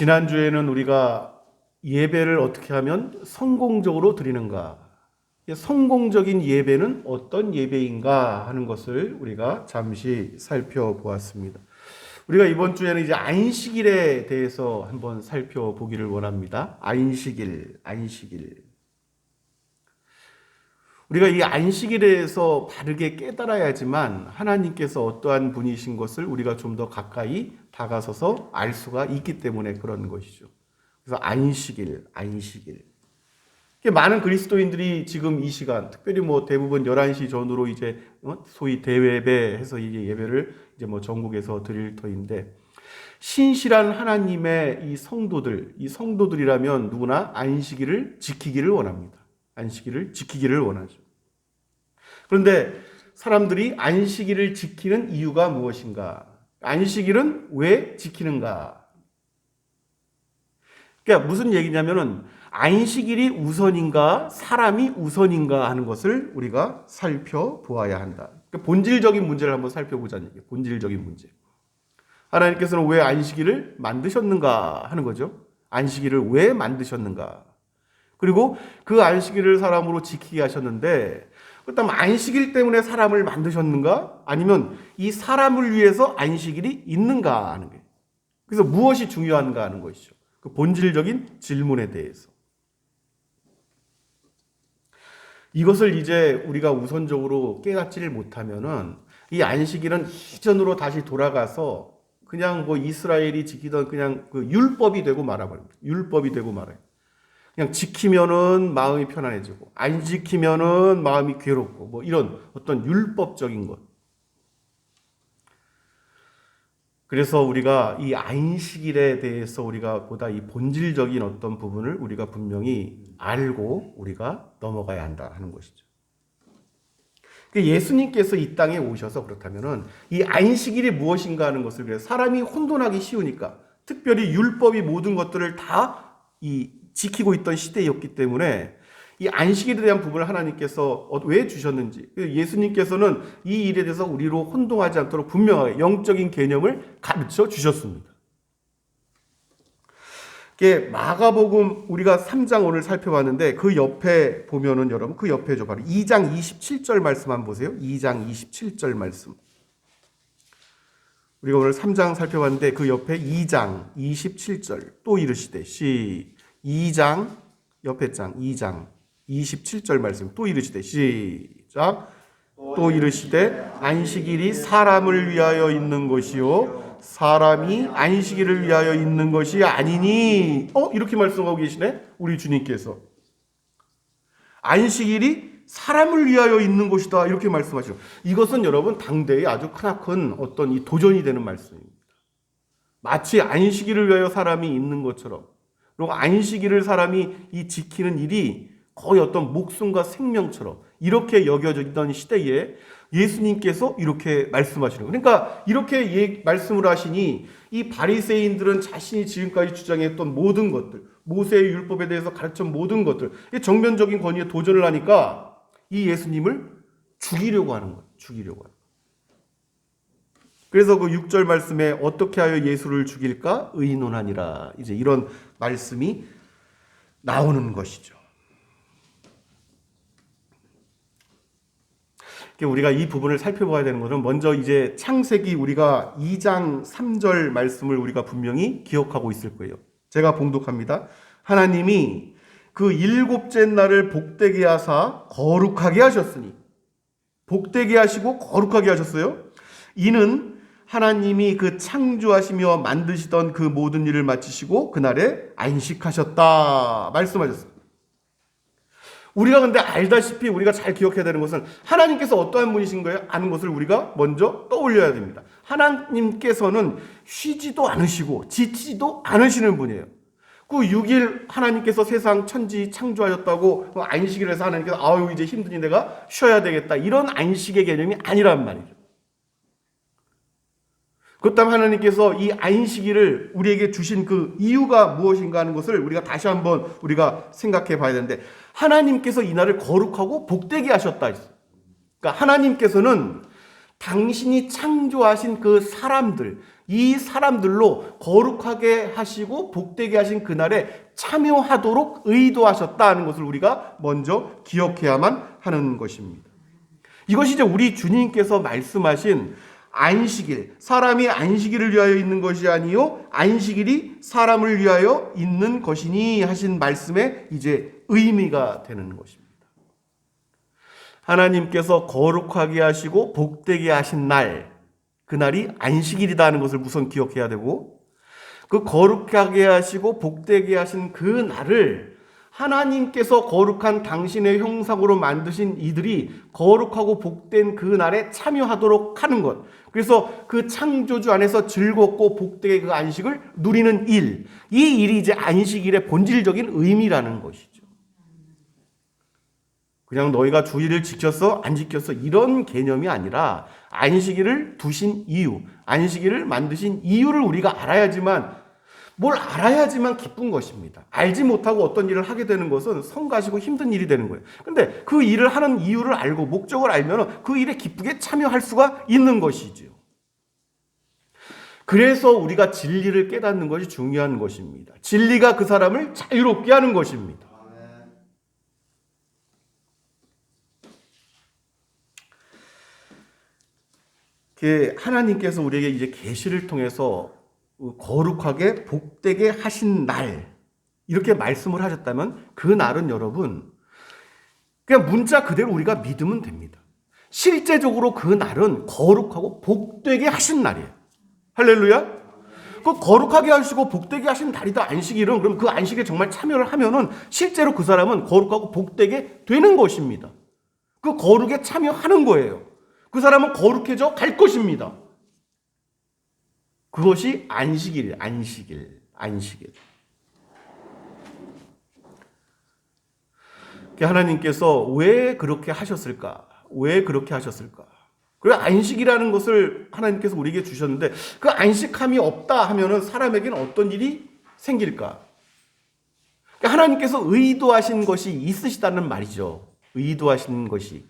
지난주에는 우리가 예배를 어떻게 하면 성공적으로 드리는가? 성공적인 예배는 어떤 예배인가 하는 것을 우리가 잠시 살펴보았습니다. 우리가 이번 주에는 이제 안식일에 대해서 한번 살펴보기를 원합니다. 안식일, 안식일. 우리가 이 안식일에 대해서 바르게 깨달아야지만 하나님께서 어떠한 분이신 것을 우리가 좀 더 가까이 다가서서 알 수가 있기 때문에 그런 것이죠. 그래서 안식일, 안식일. 많은 그리스도인들이 지금 이 시간, 특별히 뭐 대부분 11시 전후로 이제 어? 소위 대회배 해서 이게 예배를 이제 뭐 전국에서 드릴 터인데 신실한 하나님의 이 성도들, 이 성도들이라면 누구나 안식일을 지키기를 원합니다. 안식일을 지키기를 원하죠. 그런데 사람들이 안식일을 지키는 이유가 무엇인가? 안식일은 왜 지키는가? 그러니까 무슨 얘기냐면은 안식일이 우선인가 사람이 우선인가 하는 것을 우리가 살펴보아야 한다. 그러니까 본질적인 문제를 한번 살펴보자는 얘기예요. 본질적인 문제. 하나님께서는 왜 안식일을 만드셨는가 하는 거죠. 안식일을 왜 만드셨는가? 그리고 그 안식일을 사람으로 지키게 하셨는데 그렇다면 안식일 때문에 사람을 만드셨는가? 아니면 이 사람을 위해서 안식일이 있는가 하는 게. 그래서 무엇이 중요한가 하는 것이죠. 그 본질적인 질문에 대해서. 이것을 이제 우리가 우선적으로 깨닫지를 못하면은 이 안식일은 이전으로 다시 돌아가서 그냥 뭐 이스라엘이 지키던 그냥 그 율법이 되고 말아버립니다. 율법이 되고 말아요. 그냥 지키면은 마음이 편안해지고 안 지키면은 마음이 괴롭고 뭐 이런 어떤 율법적인 것. 그래서 우리가 이 안식일에 대해서 우리가 보다 이 본질적인 어떤 부분을 우리가 분명히 알고 우리가 넘어가야 한다 하는 것이죠. 그 예수님께서 이 땅에 오셔서 그렇다면은 이 안식일이 무엇인가 하는 것을 그래서 사람이 혼돈하기 쉬우니까 특별히 율법이 모든 것들을 다 이 지키고 있던 시대였기 때문에 이 안식일에 대한 부분을 하나님께서 어, 왜 주셨는지 예수님께서는 이 일에 대해서 우리로 혼동하지 않도록 분명하게 영적인 개념을 가르쳐 주셨습니다. 마가복음 우리가 3장 오늘 살펴봤는데 그 옆에 보면은 여러분 그 옆에죠 바로 2장 27절 말씀 한번 보세요. 2장 27절 말씀. 우리가 오늘 3장 살펴봤는데 그 옆에 2장 27절 또 이르시되 시 2장 옆에 장 2장 27절 말씀. 또 이르시되 시작. 또 이르시되 안식일이 사람을 위하여 있는 것이요. 사람이 안식일을 위하여 있는 것이 아니니. 어? 이렇게 말씀하고 계시네? 우리 주님께서. 안식일이 사람을 위하여 있는 것이다. 이렇게 말씀하시죠. 이것은 여러분 당대에 아주 크나큰 어떤 이 도전이 되는 말씀입니다. 마치 안식일을 위하여 사람이 있는 것처럼 그리고 안식일을 사람이 이 지키는 일이 거의 어떤 목숨과 생명처럼 이렇게 여겨지던 시대에 예수님께서 이렇게 말씀하시는 거예요. 그러니까 이렇게 예, 말씀을 하시니 이 바리새인들은 자신이 지금까지 주장했던 모든 것들, 모세의 율법에 대해서 가르친 모든 것들, 정면적인 권위에 도전을 하니까 이 예수님을 죽이려고 하는 거예요. 죽이려고 하는 거예요. 그래서 그 6절 말씀에 어떻게 하여 예수를 죽일까? 의논하니라. 이제 이런 말씀이 나오는 것이죠. 우리가 이 부분을 살펴봐야 되는 것은 먼저 이제 창세기 우리가 2장 3절 말씀을 우리가 분명히 기억하고 있을 거예요. 제가 봉독합니다. 하나님이 그 일곱째 날을 복되게 하사 거룩하게 하셨으니 복되게 하시고 거룩하게 하셨어요. 이는 하나님이 그 창조하시며 만드시던 그 모든 일을 마치시고 그날에 안식하셨다 말씀하셨습니다. 우리가 근데 알다시피 우리가 잘 기억해야 되는 것은 하나님께서 어떠한 분이신 거예요? 아는 것을 우리가 먼저 떠올려야 됩니다. 하나님께서는 쉬지도 않으시고 지치지도 않으시는 분이에요. 그 6일 하나님께서 세상 천지 창조하셨다고 안식일 해서 하나님께서 아유 이제 힘드니 내가 쉬어야 되겠다 이런 안식의 개념이 아니란 말이죠. 그렇다면 하나님께서 이 안식일을 우리에게 주신 그 이유가 무엇인가 하는 것을 우리가 다시 한번 우리가 생각해 봐야 되는데 하나님께서 이 날을 거룩하고 복되게 하셨다. 그러니까 하나님께서는 당신이 창조하신 그 사람들, 이 사람들로 거룩하게 하시고 복되게 하신 그날에 참여하도록 의도하셨다는 것을 우리가 먼저 기억해야만 하는 것입니다. 이것이 이제 우리 주님께서 말씀하신 안식일, 사람이 안식일을 위하여 있는 것이 아니요 안식일이 사람을 위하여 있는 것이니 하신 말씀의 이제 의미가 되는 것입니다. 하나님께서 거룩하게 하시고 복되게 하신 날, 그날이 안식일이다는 것을 우선 기억해야 되고, 그 거룩하게 하시고 복되게 하신 그 날을 하나님께서 거룩한 당신의 형상으로 만드신 이들이 거룩하고 복된 그 날에 참여하도록 하는 것. 그래서 그 창조주 안에서 즐겁고 복되게 그 안식을 누리는 일. 이 일이 이제 안식일의 본질적인 의미라는 것이죠. 그냥 너희가 주일을 지켰어, 안 지켰어, 이런 개념이 아니라 안식일을 두신 이유, 안식일을 만드신 이유를 우리가 알아야지만 뭘 알아야지만 기쁜 것입니다. 알지 못하고 어떤 일을 하게 되는 것은 성가시고 힘든 일이 되는 거예요. 근데 그 일을 하는 이유를 알고 목적을 알면 그 일에 기쁘게 참여할 수가 있는 것이지요. 그래서 우리가 진리를 깨닫는 것이 중요한 것입니다. 진리가 그 사람을 자유롭게 하는 것입니다. 하나님께서 우리에게 이제 계시를 통해서 거룩하게 복되게 하신 날 이렇게 말씀을 하셨다면 그 날은 여러분 그냥 문자 그대로 우리가 믿으면 됩니다. 실제적으로 그 날은 거룩하고 복되게 하신 날이에요. 할렐루야. 그 거룩하게 하시고 복되게 하신 날이다 안식일은 그럼 그 안식에 정말 참여를 하면은 실제로 그 사람은 거룩하고 복되게 되는 것입니다. 그 거룩에 참여하는 거예요. 그 사람은 거룩해져 갈 것입니다. 그것이 안식일, 안식일, 안식일. 하나님께서 왜 그렇게 하셨을까? 왜 그렇게 하셨을까? 그리고 안식이라는 것을 하나님께서 우리에게 주셨는데 그 안식함이 없다 하면은 사람에게는 어떤 일이 생길까? 하나님께서 의도하신 것이 있으시다는 말이죠. 의도하신 것이.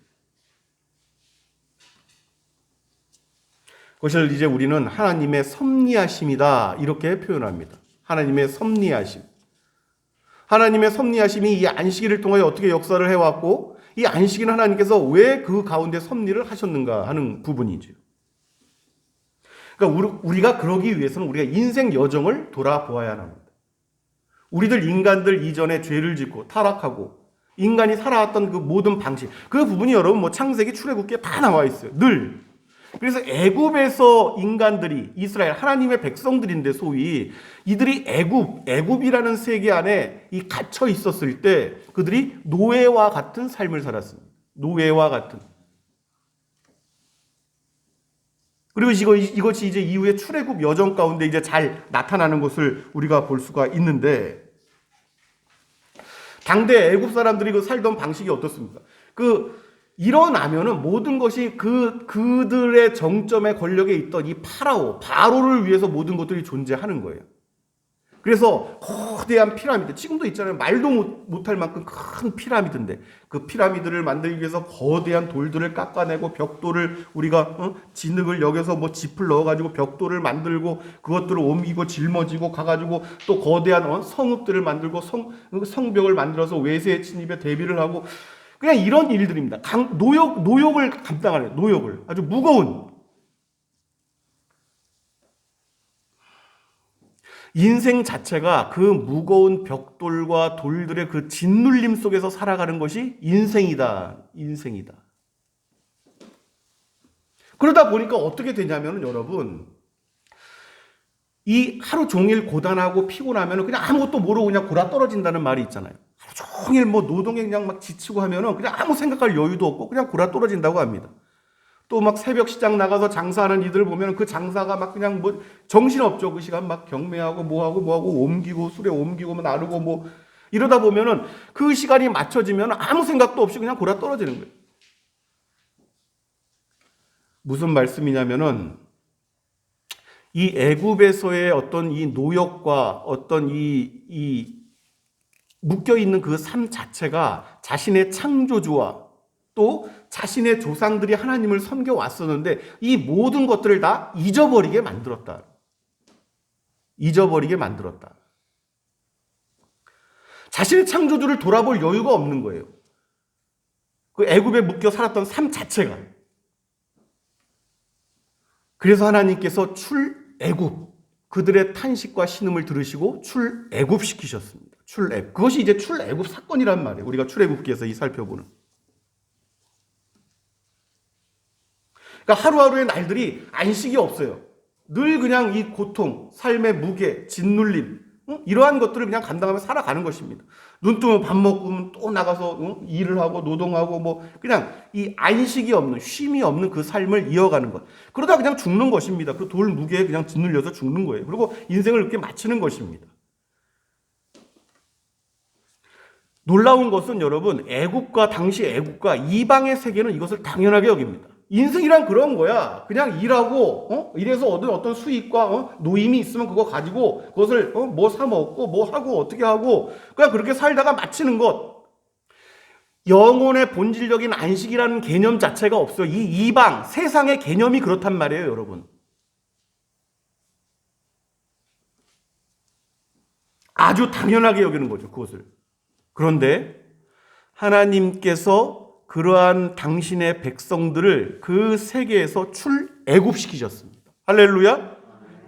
그것을 이제 우리는 하나님의 섭리하심이다. 이렇게 표현합니다. 하나님의 섭리하심. 하나님의 섭리하심이 이 안식일을 통하여 어떻게 역사를 해왔고, 이 안식일은 하나님께서 왜 그 가운데 섭리를 하셨는가 하는 부분이죠. 그러니까 우리가 그러기 위해서는 우리가 인생 여정을 돌아보아야 합니다. 우리들 인간들 이전에 죄를 짓고 타락하고 인간이 살아왔던 그 모든 방식, 그 부분이 여러분 뭐 창세기 출애굽기에 다 나와 있어요. 늘 그래서 애굽에서 인간들이 이스라엘 하나님의 백성들인데 소위 이들이 애굽 애굽이라는 세계 안에 이 갇혀 있었을 때 그들이 노예와 같은 삶을 살았습니다. 노예와 같은. 그리고 이것이 이제 이후에 출애굽 여정 가운데 이제 잘 나타나는 것을 우리가 볼 수가 있는데 당대 애굽 사람들이 그 살던 방식이 어떻습니까? 그 일어나면은 모든 것이 그 그들의 정점의 권력에 있던 이 파라오 바로를 위해서 모든 것들이 존재하는 거예요. 그래서 거대한 피라미드 지금도 있잖아요. 말도 못, 할 만큼 큰 피라미드인데 그 피라미드를 만들기 위해서 거대한 돌들을 깎아내고 벽돌을 우리가 어? 진흙을 여기서 뭐 짚을 넣어가지고 벽돌을 만들고 그것들을 옮기고 짊어지고 가가지고 또 거대한 어? 성읍들을 만들고 성 성벽을 만들어서 외세의 침입에 대비를 하고 그냥 이런 일들입니다. 강, 노역, 노역을 감당하는, 노역을. 아주 무거운. 인생 자체가 그 무거운 벽돌과 돌들의 그 짓눌림 속에서 살아가는 것이 인생이다. 인생이다. 그러다 보니까 어떻게 되냐면 여러분, 이 하루 종일 고단하고 피곤하면 그냥 아무것도 모르고 그냥 골아 떨어진다는 말이 있잖아요. 종일 뭐 노동에 그냥 막 지치고 하면은 그냥 아무 생각할 여유도 없고 그냥 골아 떨어진다고 합니다. 또 막 새벽 시장 나가서 장사하는 이들 보면 그 장사가 막 그냥 뭐 정신없죠. 그 시간 막 경매하고 뭐하고 뭐하고 옮기고 술에 옮기고 뭐 나르고 뭐 이러다 보면은 그 시간이 맞춰지면 아무 생각도 없이 그냥 골아 떨어지는 거예요. 무슨 말씀이냐면은 이 애굽에서의 어떤 이 노역과 어떤 이, 이 묶여 있는 그 삶 자체가 자신의 창조주와 또 자신의 조상들이 하나님을 섬겨 왔었는데 이 모든 것들을 다 잊어버리게 만들었다. 잊어버리게 만들었다. 자신의 창조주를 돌아볼 여유가 없는 거예요. 그 애굽에 묶여 살았던 삶 자체가. 그래서 하나님께서 출애굽 그들의 탄식과 신음을 들으시고 출애굽 시키셨습니다. 출애굽. 그것이 이제 출애굽 사건이란 말이에요. 우리가 출애굽기에서 이 살펴보는. 그러니까 하루하루의 날들이 안식이 없어요. 늘 그냥 이 고통, 삶의 무게, 짓눌림, 응? 이러한 것들을 그냥 감당하며 살아가는 것입니다. 눈 뜨면 밥 먹으면 또 나가서 응? 일을 하고 노동하고 뭐 그냥 이 안식이 없는 쉼이 없는 그 삶을 이어가는 것. 그러다 그냥 죽는 것입니다. 그 돌 무게에 그냥 짓눌려서 죽는 거예요. 그리고 인생을 이렇게 마치는 것입니다. 놀라운 것은 여러분 애국과 당시 애국과 이방의 세계는 이것을 당연하게 여깁니다. 인생이란 그런 거야. 그냥 일하고 어? 일해서 얻은 어떤 수익과 어? 노임이 있으면 그거 가지고 그것을 어? 뭐사 먹고 뭐 하고 어떻게 하고 그냥 그렇게 살다가 마치는 것. 영혼의 본질적인 안식이라는 개념 자체가 없어요. 이 이방 세상의 개념이 그렇단 말이에요, 여러분. 아주 당연하게 여기는 거죠, 그것을. 그런데 하나님께서 그러한 당신의 백성들을 그 세계에서 출애굽시키셨습니다. 할렐루야.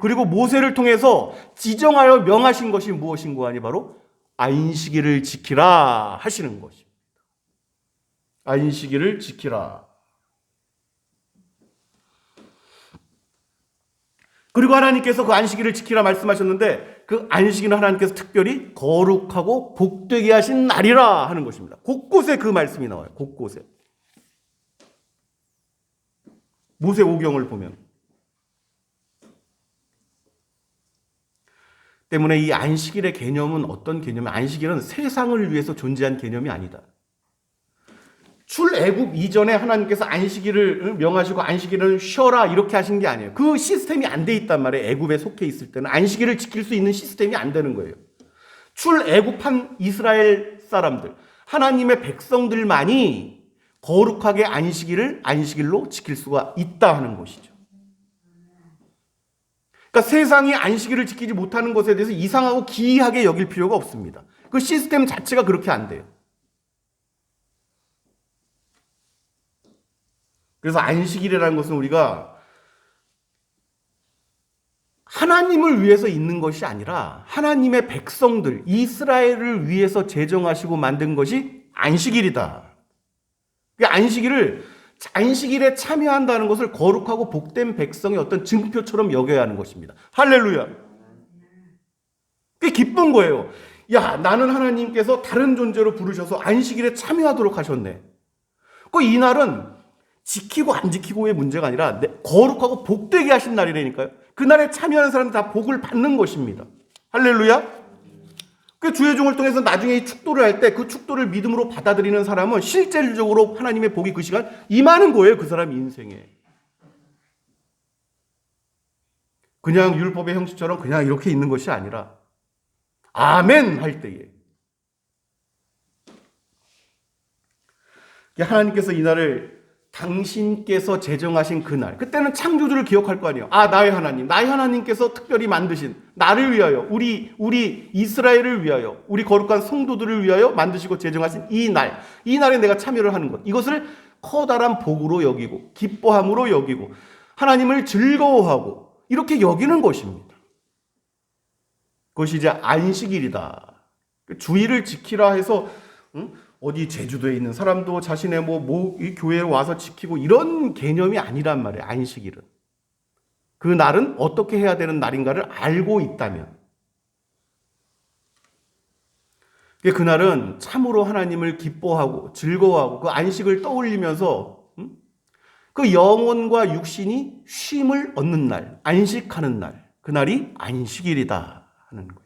그리고 모세를 통해서 지정하여 명하신 것이 무엇인고 하니 바로 안식일을 지키라 하시는 것입니다. 안식일을 지키라. 그리고 하나님께서 그 안식일을 지키라 말씀하셨는데 그 안식일은 하나님께서 특별히 거룩하고 복되게 하신 날이라 하는 것입니다. 곳곳에 그 말씀이 나와요. 곳곳에. 모세 오경을 보면. 때문에 이 안식일의 개념은 어떤 개념이 안식일은 세상을 위해서 존재한 개념이 아니다. 출애굽 이전에 하나님께서 안식일을 명하시고 안식일은 쉬어라 이렇게 하신 게 아니에요. 그 시스템이 안 돼 있단 말이에요. 애굽에 속해 있을 때는 안식일을 지킬 수 있는 시스템이 안 되는 거예요. 출애굽한 이스라엘 사람들, 하나님의 백성들만이 거룩하게 안식일을 안식일로 지킬 수가 있다 하는 것이죠. 그러니까 세상이 안식일을 지키지 못하는 것에 대해서 이상하고 기이하게 여길 필요가 없습니다. 그 시스템 자체가 그렇게 안 돼요. 그래서 안식일이라는 것은 우리가 하나님을 위해서 있는 것이 아니라 하나님의 백성들, 이스라엘을 위해서 제정하시고 만든 것이 안식일이다. 그 안식일을 안식일에 참여한다는 것을 거룩하고 복된 백성의 어떤 증표처럼 여겨야 하는 것입니다. 할렐루야. 꽤 기쁜 거예요. 야, 나는 하나님께서 다른 존재로 부르셔서 안식일에 참여하도록 하셨네. 그 이날은 지키고 안 지키고의 문제가 아니라 거룩하고 복되게 하신 날이라니까요. 그날에 참여하는 사람들 다 복을 받는 것입니다. 할렐루야. 그 주의 종을 통해서 나중에 이 축도를 할 때 그 축도를 믿음으로 받아들이는 사람은 실질적으로 하나님의 복이 그 시간 임하는 거예요. 그 사람 인생에. 그냥 율법의 형식처럼 그냥 이렇게 있는 것이 아니라 아멘 할 때에 하나님께서 이 날을 당신께서 제정하신 그날, 그때는 창조주를 기억할 거 아니에요. 아, 나의 하나님, 나의 하나님께서 특별히 만드신 나를 위하여, 우리 우리 이스라엘을 위하여, 우리 거룩한 성도들을 위하여 만드시고 제정하신 이 날, 이 날에 내가 참여를 하는 것, 이것을 커다란 복으로 여기고 기뻐함으로 여기고 하나님을 즐거워하고 이렇게 여기는 것입니다. 그것이 이제 안식일이다. 주의를 지키라 해서 응? 어디 제주도에 있는 사람도 자신의 뭐, 뭐, 이 교회에 와서 지키고 이런 개념이 아니란 말이에요. 안식일은. 그 날은 어떻게 해야 되는 날인가를 알고 있다면. 그날은 참으로 하나님을 기뻐하고 즐거워하고 그 안식을 떠올리면서 그 영혼과 육신이 쉼을 얻는 날, 안식하는 날, 그날이 안식일이다 하는 거.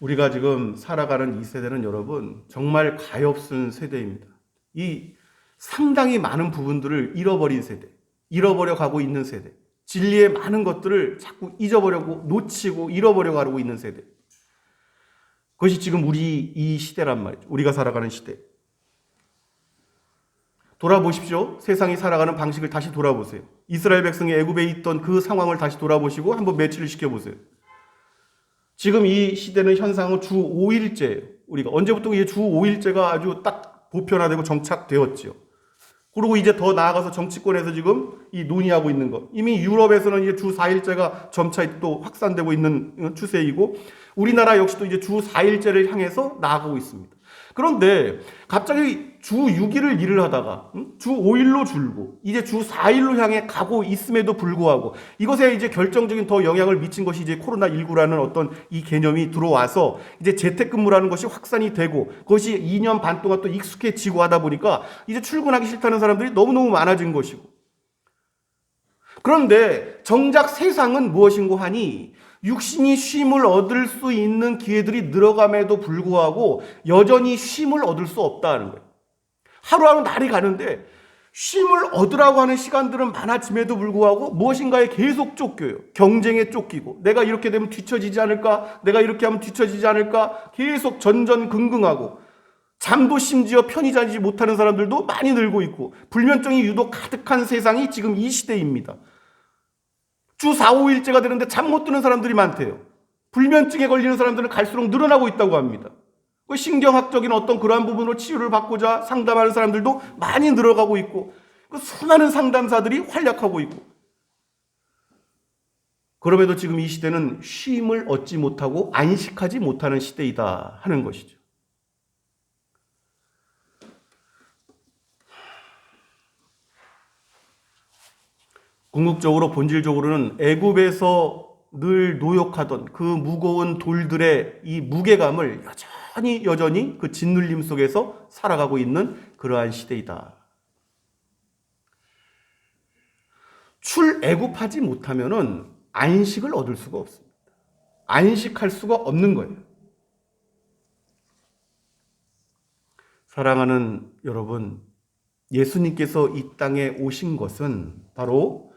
우리가 지금 살아가는 이 세대는 여러분 정말 가엾은 세대입니다. 이 상당히 많은 부분들을 잃어버린 세대, 잃어버려 가고 있는 세대, 진리의 많은 것들을 자꾸 잊어버려고 놓치고 잃어버려 가고 있는 세대. 그것이 지금 우리 이 시대란 말이죠. 우리가 살아가는 시대. 돌아보십시오. 세상이 살아가는 방식을 다시 돌아보세요. 이스라엘 백성이 애굽에 있던 그 상황을 다시 돌아보시고 한번 매치를 시켜보세요. 지금 이 시대는 현상은 주 5일제예요. 우리가 언제부터 이주 5일제가 아주 딱 보편화되고 정착되었지요. 그리고 이제 더 나아가서 정치권에서 지금 이 논의하고 있는 것. 이미 유럽에서는 이제 주 4일제가 점차 또 확산되고 있는 추세이고 우리나라 역시도 이제 주 4일제를 향해서 나아가고 있습니다. 그런데 갑자기 주 6일을 일을 하다가 응? 주 5일로 줄고 이제 주 4일로 향해 가고 있음에도 불구하고 이것에 이제 결정적인 더 영향을 미친 것이 이제 코로나 19라는 어떤 이 개념이 들어와서 이제 재택근무라는 것이 확산이 되고 그것이 2년 반 동안 또 익숙해지고 하다 보니까 이제 출근하기 싫다는 사람들이 너무너무 많아진 것이고 그런데 정작 세상은 무엇인고 하니 육신이 쉼을 얻을 수 있는 기회들이 늘어감에도 불구하고 여전히 쉼을 얻을 수 없다는 거예요. 하루하루 날이 가는데 쉼을 얻으라고 하는 시간들은 많아짐에도 불구하고 무엇인가에 계속 쫓겨요. 경쟁에 쫓기고 내가 이렇게 되면 뒤처지지 않을까? 내가 이렇게 하면 뒤처지지 않을까? 계속 전전긍긍하고 잠도 심지어 편히 자지 못하는 사람들도 많이 늘고 있고 불면증이 유독 가득한 세상이 지금 이 시대입니다. 주 4, 5일째가 되는데 잠 못 드는 사람들이 많대요. 불면증에 걸리는 사람들은 갈수록 늘어나고 있다고 합니다. 그 신경학적인 어떤 그러한 부분으로 치유를 받고자 상담하는 사람들도 많이 늘어가고 있고 그 수많은 상담사들이 활약하고 있고 그럼에도 지금 이 시대는 쉼을 얻지 못하고 안식하지 못하는 시대이다 하는 것이죠. 궁극적으로 본질적으로는 애굽에서 늘 노역하던 그 무거운 돌들의 이 무게감을 여전히 여전히 그 짓눌림 속에서 살아가고 있는 그러한 시대이다. 출애굽하지 못하면은 안식을 얻을 수가 없습니다. 안식할 수가 없는 거예요. 사랑하는 여러분, 예수님께서 이 땅에 오신 것은 바로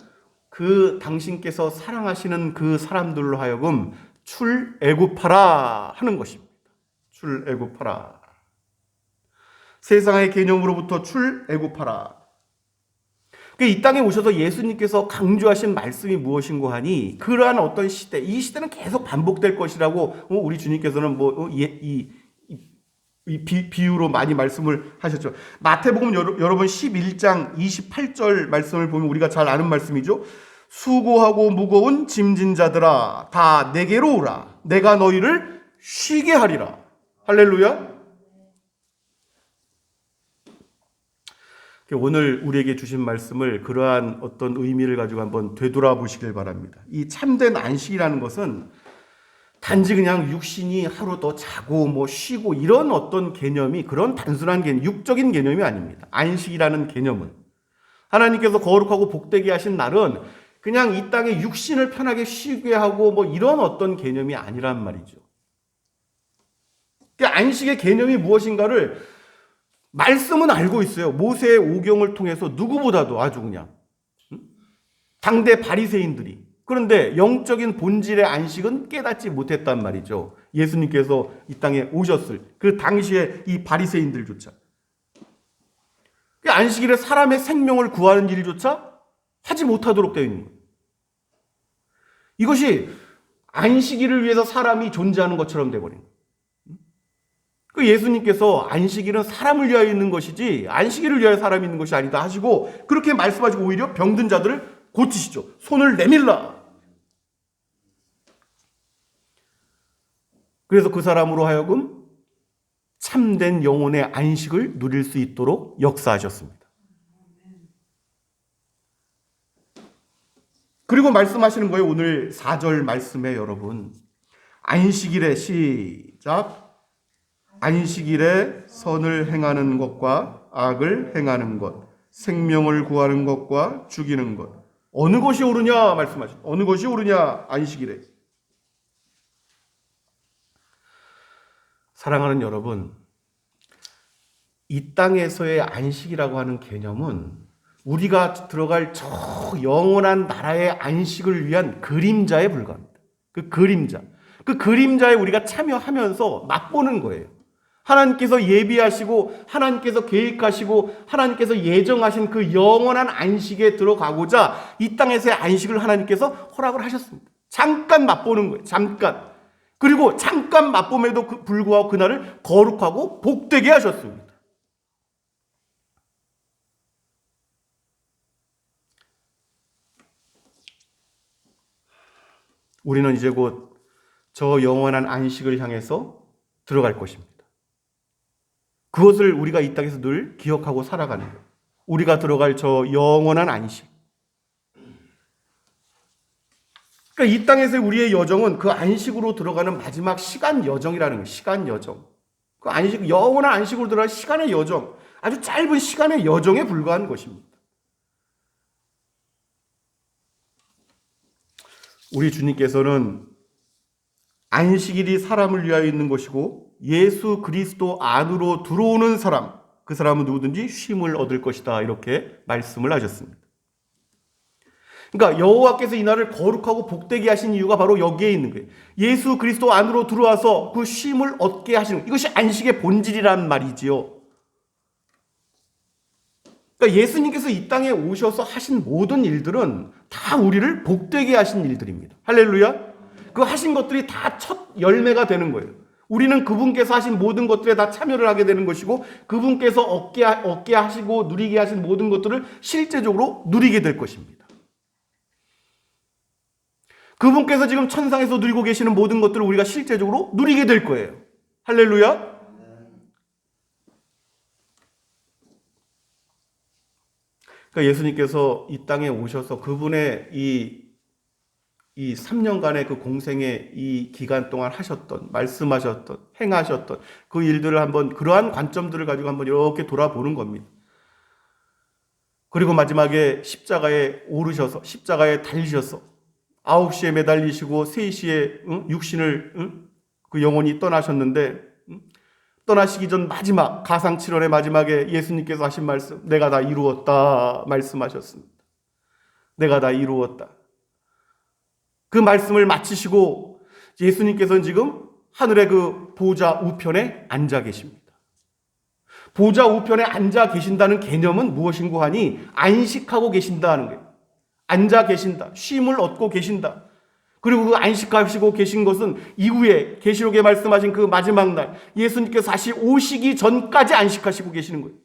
그 당신께서 사랑하시는 그 사람들로 하여금 출애굽하라 하는 것입니다. 출애굽하라. 세상의 개념으로부터 출애굽하라. 이 땅에 오셔서 예수님께서 강조하신 말씀이 무엇인고 하니 그러한 어떤 시대, 이 시대는 계속 반복될 것이라고 우리 주님께서는 뭐 이, 이, 이 비, 비유로 많이 말씀을 하셨죠. 마태복음 여러, 여러분 11장 28절 말씀을 보면 우리가 잘 아는 말씀이죠. 수고하고 무거운 짐진 자들아 다 내게로 오라. 내가 너희를 쉬게 하리라. 할렐루야. 오늘 우리에게 주신 말씀을 그러한 어떤 의미를 가지고 한번 되돌아보시길 바랍니다. 이 참된 안식이라는 것은 단지 그냥 육신이 하루 더 자고 뭐 쉬고 이런 어떤 개념이 그런 단순한 개념, 육적인 개념이 아닙니다. 안식이라는 개념은 하나님께서 거룩하고 복되게 하신 날은 그냥 이 땅에 육신을 편하게 쉬게 하고 뭐 이런 어떤 개념이 아니란 말이죠. 그 안식의 개념이 무엇인가를 말씀은 알고 있어요. 모세의 오경을 통해서 누구보다도 아주 그냥 당대 바리새인들이 그런데 영적인 본질의 안식은 깨닫지 못했단 말이죠. 예수님께서 이 땅에 오셨을 그 당시에 이 바리새인들조차 그 안식일에 사람의 생명을 구하는 일조차 하지 못하도록 되어 있는 거예요. 이것이 안식일을 위해서 사람이 존재하는 것처럼 되어버린 거예요. 그 예수님께서 안식일은 사람을 위하여 있는 것이지 안식일을 위하여 사람이 있는 것이 아니다 하시고 그렇게 말씀하시고 오히려 병든 자들을 고치시죠. 손을 내밀라. 그래서 그 사람으로 하여금 참된 영혼의 안식을 누릴 수 있도록 역사하셨습니다. 그리고 말씀하시는 거예요. 오늘 4절 말씀에 여러분. 안식일에 시작. 안식일에 선을 행하는 것과 악을 행하는 것, 생명을 구하는 것과 죽이는 것. 어느 것이 옳으냐 말씀하신. 어느 것이 옳으냐 안식일에. 사랑하는 여러분, 이 땅에서의 안식이라고 하는 개념은 우리가 들어갈 저 영원한 나라의 안식을 위한 그림자에 불과합니다. 그 그림자. 그 그림자에 우리가 참여하면서 맛보는 거예요. 하나님께서 예비하시고 하나님께서 계획하시고 하나님께서 예정하신 그 영원한 안식에 들어가고자 이 땅에서의 안식을 하나님께서 허락을 하셨습니다. 잠깐 맛보는 거예요. 잠깐. 그리고 잠깐 맛봄에도 그- 불구하고 그날을 거룩하고 복되게 하셨습니다. 우리는 이제 곧 저 영원한 안식을 향해서 들어갈 것입니다. 그것을 우리가 이 땅에서 늘 기억하고 살아가는 거예요. 우리가 들어갈 저 영원한 안식. 그러니까 이 땅에서 우리의 여정은 그 안식으로 들어가는 마지막 시간 여정이라는 거예요. 시간 여정. 그 안식, 영원한 안식으로 들어갈 시간의 여정. 아주 짧은 시간의 여정에 불과한 것입니다. 우리 주님께서는 안식일이 사람을 위하여 있는 것이고 예수 그리스도 안으로 들어오는 사람, 그 사람은 누구든지 쉼을 얻을 것이다. 이렇게 말씀을 하셨습니다. 그러니까 여호와께서 이 날을 거룩하고 복되게 하신 이유가 바로 여기에 있는 거예요. 예수 그리스도 안으로 들어와서 그 쉼을 얻게 하시는 것. 이것이 안식의 본질이란 말이지요. 그러니까 예수님께서 이 땅에 오셔서 하신 모든 일들은 다 우리를 복되게 하신 일들입니다. 할렐루야. 그 하신 것들이 다 첫 열매가 되는 거예요. 우리는 그분께서 하신 모든 것들에 다 참여를 하게 되는 것이고 그분께서 얻게, 얻게 하시고 누리게 하신 모든 것들을 실제적으로 누리게 될 것입니다. 그분께서 지금 천상에서 누리고 계시는 모든 것들을 우리가 실제적으로 누리게 될 거예요. 할렐루야. 그러니까 예수님께서 이 땅에 오셔서 그분의 이, 이 3년간의 그 공생의 이 기간 동안 하셨던, 말씀하셨던, 행하셨던 그 일들을 한번, 그러한 관점들을 가지고 한번 이렇게 돌아보는 겁니다. 그리고 마지막에 십자가에 오르셔서, 십자가에 달리셔서, 9시에 매달리시고 3시에 응? 육신을 응? 그 영혼이 떠나셨는데 응? 떠나시기 전 마지막 가상 7월의 마지막에 예수님께서 하신 말씀 내가 다 이루었다 말씀하셨습니다. 내가 다 이루었다. 그 말씀을 마치시고 예수님께서는 지금 하늘의 그 보좌 우편에 앉아 계십니다. 보좌 우편에 앉아 계신다는 개념은 무엇인고 하니 안식하고 계신다는 거예요. 앉아 계신다. 쉼을 얻고 계신다. 그리고 그 안식하시고 계신 것은 이후에 계시록에 말씀하신 그 마지막 날 예수님께서 다시 오시기 전까지 안식하시고 계시는 거예요.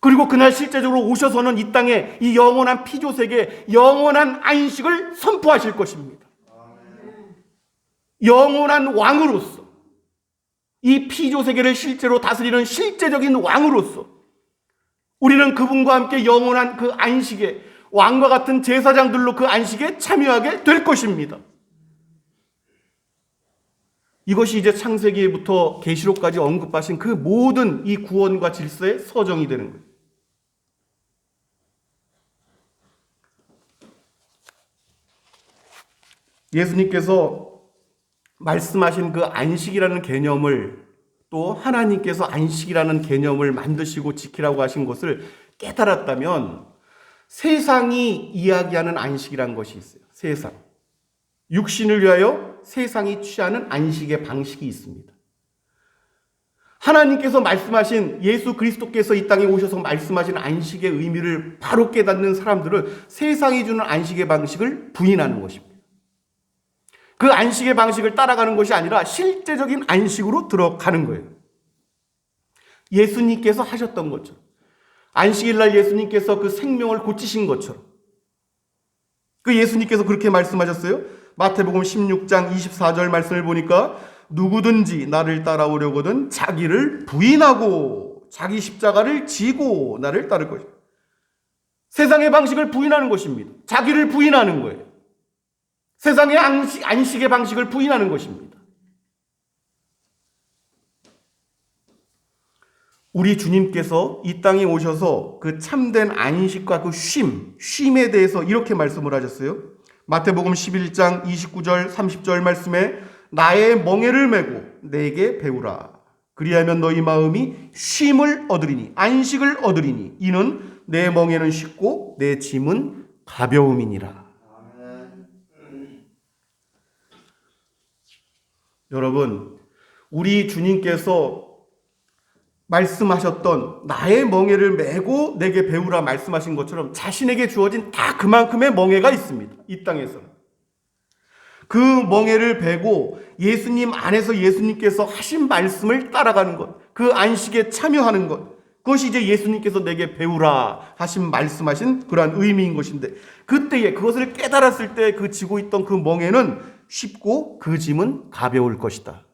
그리고 그날 실제적으로 오셔서는 이 땅에 이 영원한 피조 세계 영원한 안식을 선포하실 것입니다. 영원한 왕으로서 이 피조 세계를 실제로 다스리는 실제적인 왕으로서 우리는 그분과 함께 영원한 그 안식에 왕과 같은 제사장들로 그 안식에 참여하게 될 것입니다. 이것이 이제 창세기부터 계시록까지 언급하신 그 모든 이 구원과 질서의 서정이 되는 거예요. 예수님께서 말씀하신 그 안식이라는 개념을 또 하나님께서 안식이라는 개념을 만드시고 지키라고 하신 것을 깨달았다면 세상이 이야기하는 안식이란 것이 있어요. 세상. 육신을 위하여 세상이 취하는 안식의 방식이 있습니다. 하나님께서 말씀하신 예수 그리스도께서 이 땅에 오셔서 말씀하신 안식의 의미를 바로 깨닫는 사람들은 세상이 주는 안식의 방식을 부인하는 것입니다. 그 안식의 방식을 따라가는 것이 아니라 실제적인 안식으로 들어가는 거예요. 예수님께서 하셨던 것처럼. 안식일 날 예수님께서 그 생명을 고치신 것처럼. 그 예수님께서 그렇게 말씀하셨어요. 마태복음 16장 24절 말씀을 보니까 누구든지 나를 따라오려거든 자기를 부인하고 자기 십자가를 지고 나를 따를 것이다. 세상의 방식을 부인하는 것입니다. 자기를 부인하는 거예요. 세상의 안식, 안식의 방식을 부인하는 것입니다. 우리 주님께서 이 땅에 오셔서 그 참된 안식과 그 쉼, 쉼에 대해서 이렇게 말씀을 하셨어요. 마태복음 11장 29절, 30절 말씀에 나의 멍에를 메고 내게 배우라. 그리하면 너희 마음이 쉼을 얻으리니, 안식을 얻으리니, 이는 내 멍에는 쉽고 내 짐은 가벼움이니라. 여러분, 우리 주님께서 말씀하셨던 나의 멍에를 메고 내게 배우라 말씀하신 것처럼 자신에게 주어진 다 그만큼의 멍에가 있습니다. 이 땅에서는. 그 멍에를 베고 예수님 안에서 예수님께서 하신 말씀을 따라가는 것, 그 안식에 참여하는 것, 그것이 이제 예수님께서 내게 배우라 하신 말씀하신 그러한 의미인 것인데, 그때에 그것을 깨달았을 때 그 지고 있던 그 멍에는 쉽고 그 짐은 가벼울 것이다.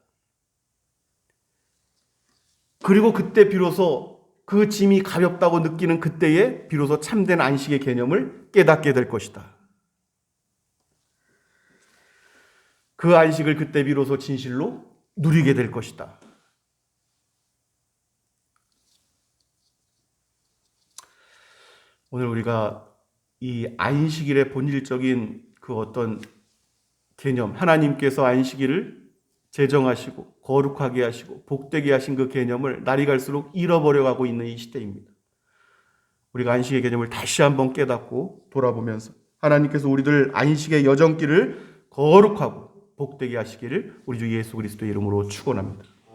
그리고 그때 비로소 그 짐이 가볍다고 느끼는 그때에 비로소 참된 안식의 개념을 깨닫게 될 것이다. 그 안식을 그때 비로소 진실로 누리게 될 것이다. 오늘 우리가 이 안식일의 본질적인 그 어떤 개념, 하나님께서 안식일을 제정하시고 거룩하게 하시고 복되게 하신 그 개념을 날이 갈수록 잃어버려 가고 있는 이 시대입니다. 우리가 안식의 개념을 다시 한번 깨닫고 돌아보면서 하나님께서 우리들 안식의 여정길을 거룩하고 복되게 하시기를 우리 주 예수 그리스도의 이름으로 축원합니다.